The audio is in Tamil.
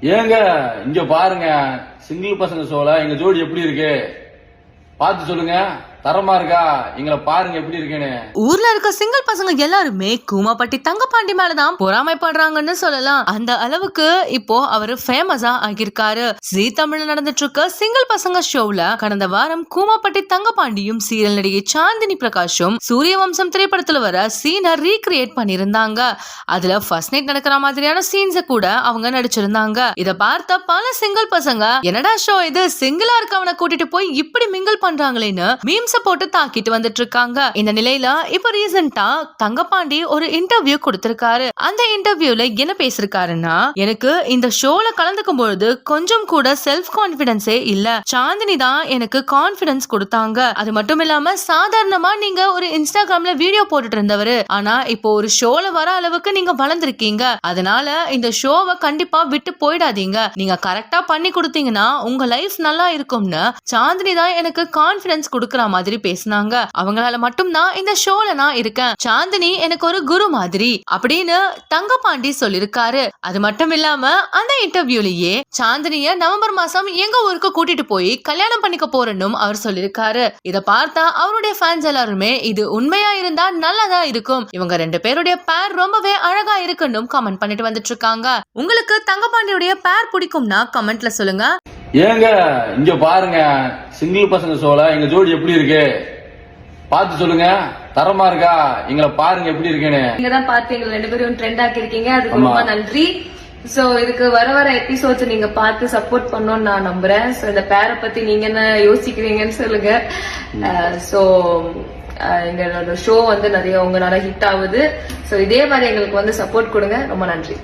ஏங்க இங்க பாருங்க சிங்கிள் பசங்க சோழ எங்க ஜோடி எப்படி இருக்கு? பார்த்து சொல்லுங்க. தரமா இருக்கா? எங்களை பாருங்க எப்படி இருக்குன்னு. ஊர்ல இருக்க சிங்கிள் பசங்க எல்லாருமே கூமாப்பட்டி தங்கப்பாண்டி மேலதான் பொறாமைப்படுறாங்கன்னு சொல்லலாம். அந்த அளவுக்கு இப்போ அவரு ஃபேமஸா ஆகியிருக்காரு. ஜி தமிழ்ல நடந்துட்டு இருக்க சிங்கிள் பசங்க ஷோல கடந்த வாரம் கூமாப்பட்டி தங்கப்பாண்டியும் சீரியல் நடிகை சாந்தினி பிரகாஷும் சூரிய வம்சம் திரைப்படத்துல வர சீனை ரீக்ரியேட் பண்ணிருந்தாங்க அதுல ஃபர்ஸ்ட் நைட் நடக்கிற மாதிரியான சீன்ஸ கூட அவங்க நடிச்சிருந்தாங்க. இத பார்த்த பல சிங்கிள் பசங்க என்னடா ஷோ இது? சிங்கிளா இருக்கவனை கூட்டிட்டு போய் இப்படி மிங்கிள் பண்றாங்களேன்னு மீம்ஸ போட்டு தாக்கிட்டு வந்துட்டு இருக்காங்க இந்த நிலையில இப்ப ரீசெண்டா தங்கப்பாண்டி ஒரு இன்டர்வியூ கொடுத்திருக்காரு. அந்த இன்டர்வியூல என்ன பேசிருக்காருன்னா எனக்கு இந்த ஷோல கலந்துக்கும் பொழுது கொஞ்சம் கூட செல்ஃப் கான்பிடன்ஸே இல்ல. சாந்தினி தான் எனக்கு கான்பிடன்ஸ் கொடுத்தாங்க. அது மட்டும் இல்லாம சாதாரணமா நீங்க ஒரு இன்ஸ்டாகிராம்ல வீடியோ போட்டுட்டு இருந்தவரு ஆனா இப்போ ஒரு ஷோல வர அளவுக்கு நீங்க வளர்ந்துருக்கீங்க. அதனால இந்த ஷோவை கண்டிப்பா விட்டு போயிடாதீங்க. நீங்க கரெக்டா பண்ணி கொடுத்தீங்கன்னா உங்க லைஃப் நல்லா இருக்கும்னு சாந்தினி தான் எனக்கு கான்பிடன்ஸ் கொடுக்கற மாதிரி மாதிரி பேசினாங்க. அவங்களால மட்டும்தான் இந்த ஷோல நான் இருக்கேன். சாந்தினி எனக்கு ஒரு குரு மாதிரி அப்படின்னு தங்கபாண்டி சொல்லிருக்காரு. அது மட்டும் இல்லாம அந்த இன்டர்வியூலயே சாந்தினிய நவம்பர் மாசம் எங்க ஊருக்கு கூட்டிட்டு போய் கல்யாணம் பண்ணிக்க போறேன்னும் அவர் சொல்லிருக்காரு. இத பார்த்தா அவருடைய ஃபேன்ஸ் எல்லாருமே இது உண்மையா இருந்தா நல்லதா இருக்கும். இவங்க ரெண்டு பேருடைய பேர் ரொம்பவே அழகா இருக்குன்னு கமெண்ட் பண்ணிட்டு வந்துட்டு இருக்காங்க. உங்களுக்கு தங்கபாண்டியுடைய பேர் பிடிக்கும்னா கமெண்ட்ல சொல்லுங்க. ஏங்க இங்க பாருங்க சிங்கிள் பசங்க ஷோல எங்க ஜோடி எப்படி இருக்கு? பார்த்து சொல்லுங்க தரமா இருக்கா? எங்களை பாருங்க எப்படி இருக்குன்னு. நீங்க தான் பார்த்து எங்க ரெண்டு பேரும் ட்ரெண்ட் ஆக்கிருக்கீங்க அதுக்கு ஆமா. ரொம்ப நன்றி. சோ இதுக்கு வர வர எபிசோட்ஸ் நீங்க பார்த்து சப்போர்ட் பண்ணணும்னு நான் நம்புறேன். சோ இந்த பேரை பத்தி நீங்க என்ன யோசிக்கிறீங்கன்னு சொல்லுங்க. சோ எங்களோட ஷோ வந்து நிறைய உங்களால ஹிட் ஆகுது. சோ இதே மாதிரி எங்களுக்கு வந்து சப்போர்ட் கொடுங்க. ரொம்ப நன்றி.